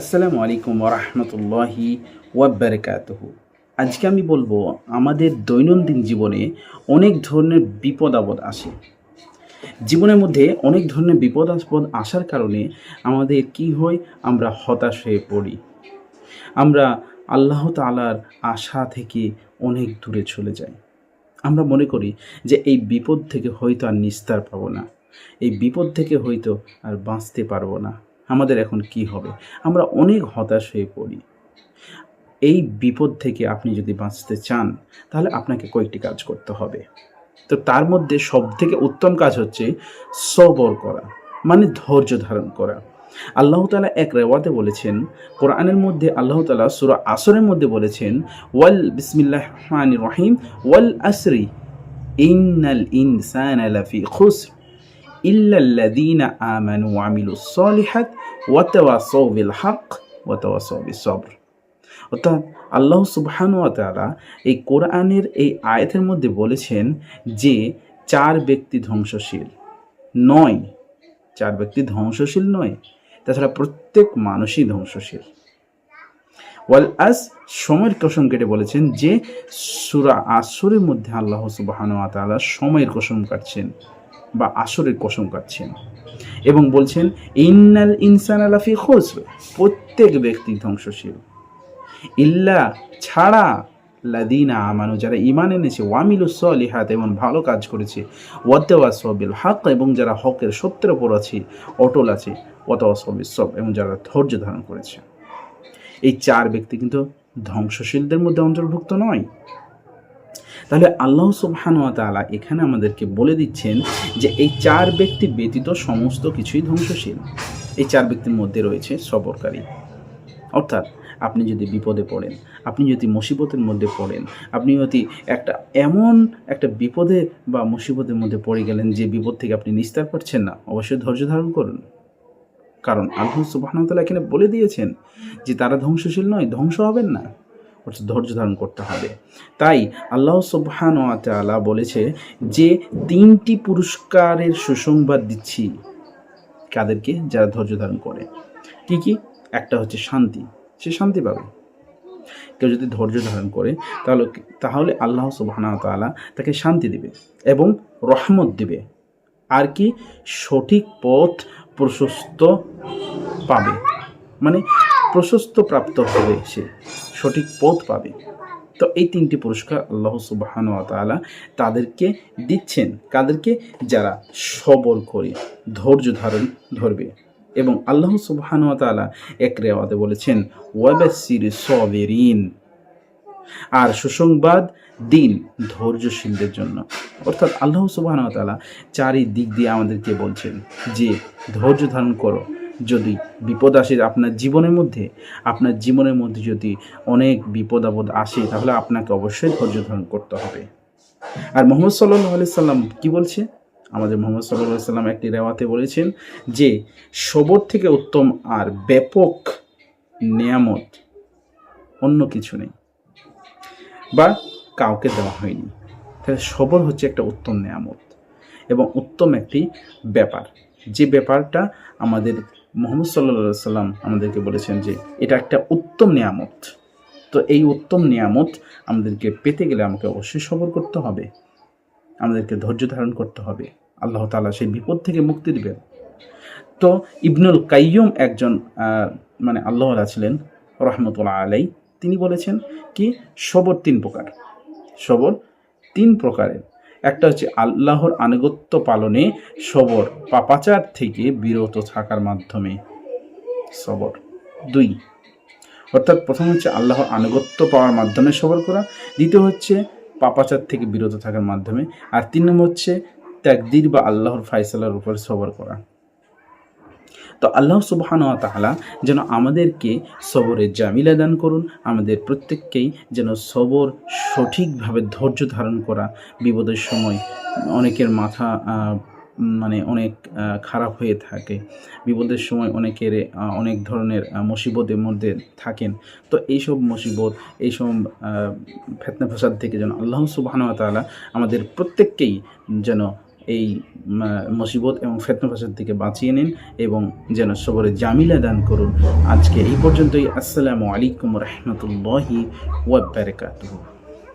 আসসালামু আলাইকুম ওরহমতুল্লাহি ওয়াবারকাতহ। আজকে আমি বলব, আমাদের দৈনন্দিন জীবনে অনেক ধরনের বিপদ আপদ আসে। জীবনের মধ্যে অনেক ধরনের বিপদ আপদ আসার কারণে আমাদের কি হয়, আমরা হতাশ হয়ে পড়ি। আমরা আল্লাহ তালার আশা থেকে অনেক দূরে চলে যাই। আমরা মনে করি যে এই বিপদ থেকে হয়তো আর নিস্তার পাবো না। এই বিপদ থেকে হয়তো আর বাঁচতে পারব না। আমাদের এখন কি হবে? আমরা অনেক হতাশ হয়ে পড়ি। এই বিপদ থেকে আপনি যদি বাঁচতে চান, তাহলে আপনাকে কয়েকটি কাজ করতে হবে। তো তার মধ্যে সব থেকে উত্তম কাজ হচ্ছে সবর করা মানে ধৈর্য ধারণ করা। আল্লাহ তালা এক রেওয়াতে বলেছেন, কোরআনের মধ্যে আল্লাহ তালা সুরা আসরের মধ্যে বলেছেন, ওয়াল বিসমিল্লাহ রহিম, ওয়াল আসরি ইন্নাল ইনসান আলাফি খুসর। ইল্লাল্লাযীনা আমানু ওয়া আমিলুস সলিহাত ওয়া তাওয়াসাউ বিল হক ওয়া তাওয়াসাউ বিস অর্থাৎ আল্লাহ তাআলা এই কোরআনের এই আয়াতের মধ্যে বলেছেন যে চার ব্যক্তি ধ্বংসশীল নয়। চার ব্যক্তি ধ্বংসশীল নয়, তাছাড়া প্রত্যেক মানুষই ধ্বংসশীল। ওয়াল আস, সময়ের কসম কেটে বলেছেন যে সুরা আসরের মধ্যে আল্লাহ সুবহানাহু ওয়া সময়ের কসম কাটছেন। বা আসরের কসম কাটছেন। এবং বলছেন, ইন্নাল ইনসান আলাফি খোসর। প্রত্যেক ব্যক্তি ধ্বংসশীল। ইল্লা ছাড়া লাদিনা আমানু, যারা ইমান এনেছে ওয়ামিলু সলিহাত, এবং ভালো কাজ করেছে ওয়াতেওয়া সবিল হক, এবং যারা হকের সত্যের ওপর আছে, অটল আছে ওয়াতেওয়া সবিল সব, এবং যারা ধৈর্য ধারণ করেছে। এই চার ব্যক্তি কিন্তু ধ্বংসশীলদের মধ্যে অন্তর্ভুক্ত নয়। তাহলে আল্লাহ সুবহান তাআলা এখানে আমাদেরকে বলে দিচ্ছেন যে এই চার ব্যক্তি ব্যতীত সমস্ত কিছুই ধ্বংসশীল। এই চার ব্যক্তির মধ্যে রয়েছে সবরকারী। অর্থাৎ আপনি যদি বিপদে পড়েন, আপনি যদি মুসিবতের মধ্যে পড়েন, আপনি যদি একটা এমন একটা বিপদে বা মুসিবতের মধ্যে পড়ে গেলেন যে বিপদ থেকে আপনি নিস্তার পাচ্ছেন না, অবশ্যই ধৈর্য ধারণ করুন। কারণ আল্লাহ সুবাহতাল্লাহ এখানে বলে দিয়েছেন যে তারা ধ্বংসশীল নয়, ধ্বংস হবেন না। ধৈর্য ধারণ করতে হবে। তাই আল্লাহ সুবহান তাআলা বলেছে যে তিনটি পুরস্কারের সুসংবাদ দিচ্ছি কাদেরকে যারা ধৈর্য ধারণ করে। কি কি? একটা হচ্ছে শান্তি, সে শান্তি পাবে। কেউ যদি ধৈর্য ধারণ করে তাহলে তাহলে আল্লাহ সুবহানা তাআলা তাকে শান্তি দিবে এবং রহমত দিবে। আর কি? সঠিক পথ প্রশস্ত পাবে। মানে প্রশস্ত প্রাপ্ত হবে সে। সঠিক পথ পাবে। তো এই তিনটি পুরস্কার আল্লাহ সুবাহান তাআলা তাদেরকে দিচ্ছেন। কাদেরকে? যারা সবর করে ধৈর্য ধারণ ধরবে। এবং আল্লাহ সুবহান তাআলা এক রেওয়াতে বলেছেন ওয়াবাসির সবেরিন। আর সুসংবাদ, দিন ধৈর্যশীলদের জন্য। অর্থাৎ আল্লাহ সুবহান তাআলা চারিদিক দিয়ে আমাদেরকে বলছেন যে, ধৈর্য ধারণ করো। যদি বিপদ আসে আপনার জীবনের মধ্যে, আপনার জীবনের মধ্যে যদি অনেক বিপদ আপদ আসে, তাহলে আপনাকে অবশ্যই ধৈর্য ধারণ করতে হবে। আর মোহাম্মদ সাল্লাহ আলি সাল্লাম কী বলছে? আমাদের মোহাম্মদ সাল্লাহ সাল্লাম একটি রেওয়াতে বলেছেন যে, সবর থেকে উত্তম আর ব্যাপক নিয়ামত অন্য কিছু নেই বা কাউকে দেওয়া হয়নি। তাহলে সবর হচ্ছে একটা উত্তম নিয়ামত এবং উত্তম একটি ব্যাপার। যে ব্যাপারটা আমাদের মোহাম্মদ সাল্লা সাল্লাম আমাদেরকে বলেছেন যে, এটা একটা উত্তম নিয়ামত। তো এই উত্তম নিয়ামত আমাদেরকে পেতে গেলে আমাকে অবশ্যই সবর করতে হবে। আমাদেরকে ধৈর্য ধারণ করতে হবে। আল্লাহ তালা সেই বিপদ থেকে মুক্তি দেবেন। তো ইবনুল কাইয়ম একজন মানে আল্লাহ ছিলেন, রহমতুল্লাহ আলাই তিনি বলেছেন কি? সবর তিন প্রকার। সবর তিন প্রকারের। একটা হচ্ছে আল্লাহর আনুগত্য পালনে সবর, পাপাচার থেকে বিরত থাকার মাধ্যমে সবর। দুই, অর্থাৎ প্রথম হচ্ছে আল্লাহর আনুগত্য পাওয়ার মাধ্যমে সবর করা। দ্বিতীয় হচ্ছে পাপাচার থেকে বিরত থাকার মাধ্যমে। আর তিন নম্বর হচ্ছে ত্যাগদির বা আল্লাহর ফাইসালার উপর সবর করা। তো আল্লাহ সুবহান তাহলা যেন আমাদেরকে সবরের জামিলা দান করুন, আমাদের প্রত্যেককেই যেন সবর সঠিকভাবে ধৈর্য ধারণ করা বিপদের সময় অনেকের মাথা মানে অনেক খারাপ হয়ে থাকে, বিপদের সময় অনেকের অনেক ধরনের মুসিবতের মধ্যে থাকেন। তো এইসব মুসিবত, এইসব ফেতনা ফাসাদ থেকে যেন আল্লাহ সুবাহান তালা আমাদের প্রত্যেককেই যেন এই মুসিবত এবং ফেতনাফাসাদ থেকে বাঁচিয়ে নিন এবং যেন সবরে জামিলা দান করুন। আজকে এই পর্যন্তই। আসসালামু আলাইকুম রহমতুল্লাহি ওয়াবারকাতুহু